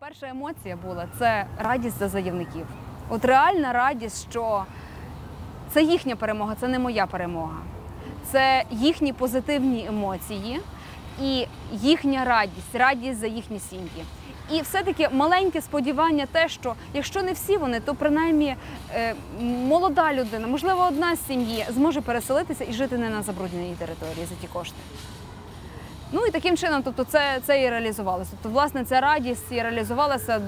Перша емоція була це радість за заявників. От реальна радість, що це їхня перемога, це не моя перемога. Це їхні позитивні емоції і їхня радість, радість за їхні сім'ї. І все-таки маленьке сподівання, те, що якщо не всі вони, то принаймні е, молода людина, можливо, одна з сім'ї зможе переселитися і жити не на забрудненій території за ті кошти. Ну і таким чином, тобто, це, це і реалізувалося. Тобто, власне, ця радість і реалізувалася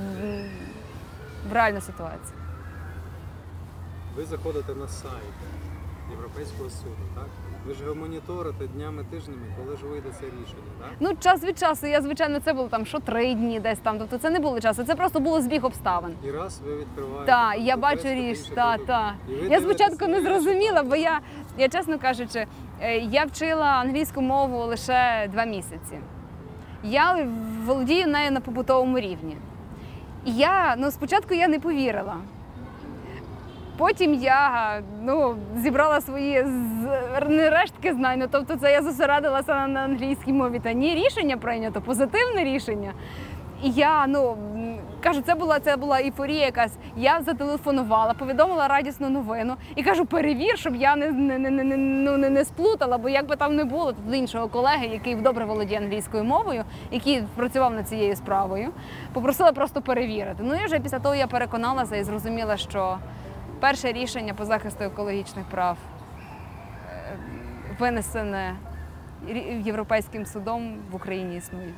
в реальній ситуації. Ви заходите на сайт Європейського суду, так? Ви ж його моніторите днями, тижнями, коли ж вийде це рішення, так? Ну, час від часу, я звичайно, це було там що три дні, десь там. Тобто це не було часу, це просто було збіг обставин. І раз ви відкриваєте. Так, я бачу інший та, продукт. та. Я спочатку не зрозуміла, бо я, я чесно кажучи, е, я вчила англійську мову лише два місяці. Я володію нею на побутовому рівні. І я ну, спочатку я не повірила. Потім я ну, зібрала свої не рештки знань, ну, тобто це я зосередилася на, англійській мові. Та ні, рішення прийнято, позитивне рішення. І я ну кажу, це була це була ейфорія якась. Я зателефонувала, повідомила радісну новину і кажу, перевір, щоб я не, не, не, не, ну, не, не сплутала, бо як би там не було, тут іншого колеги, який добре володіє англійською мовою, який працював над цією справою, попросила просто перевірити. Ну і вже після того я переконалася і зрозуміла, що перше рішення по захисту екологічних прав е, винесене Європейським судом в Україні існує.